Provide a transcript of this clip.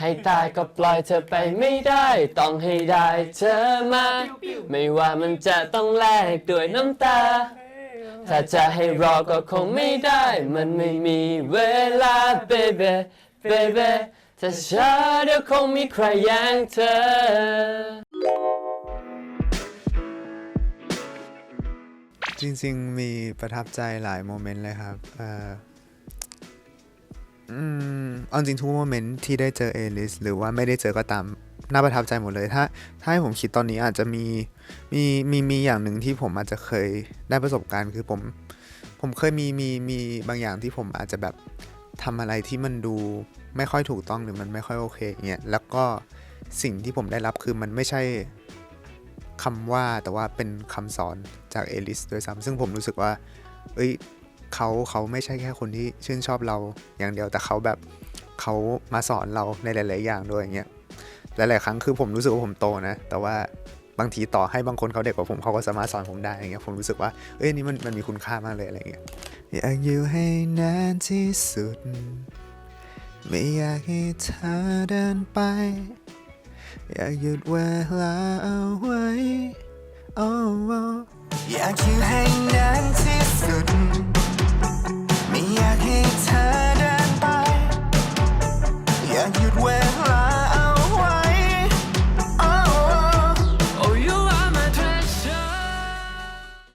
ให้ตายก็ปล่อยเธอไปไม่ได้ ต้องให้ได้เธอมา ไม่ว่ามันจะต้องแลกด้วยน้ำตา ถ้าจะให้รอก็คงไม่ได้ มันไม่มีเวลา baby baby ถ้าช้าเดี๋ยวคงมีใครแย่งเธอจริงๆ มีประทับใจหลายโมเมนต์เลยครับ เอ่อ อืม เอาจริงทุกโมเมนต์ที่ได้เจอเอลิสหรือว่าไม่ได้เจอก็ตามน่าประทับใจหมดเลยถ้าถ้าให้ผมคิดตอนนี้อาจจะมีมีมีมีอย่างหนึ่งที่ผมอาจจะเคยได้ประสบการณ์ คือผมผมเคยมีมีมีบางอย่างที่ผมอาจจะแบบทำอะไรที่มันดูไม่ค่อยถูกต้องหรือมันไม่ค่อยโอเคอย่างเงี้ยแล้วก็สิ่งที่ผมได้รับคือมันไม่ใช่คำว่าแต่ว่าเป็นคำสอนจากเอลิสด้วยซ้ำซึ่งผมรู้สึกว่า เอ้ยเขาเขาไม่ใช่แค่คนที่ชื่นชอบเราอย่างเดียวแต่เขาแบบ เขามาสอนเราในหลาย ๆ อย่างด้วยอย่างเงี้ยหลาย ๆ ครั้งคือผมรู้สึกว่าผมโตนะ แต่ว่าบางทีต่อให้บางคนเขาเด็กกว่าผมเขาก็สามารถสอนผมได้อย่างเงี้ยผมรู้สึกว่าเอ้ยนี่มันมันมีคุณค่ามากเลยอะไรเงี้ยอยากอยู่ให้นานที่สุด ไม่อยากให้เธอเดินไป อยากหยุดเวลาเอาไว้โอ้โอ้อยากอยู่ให้นาน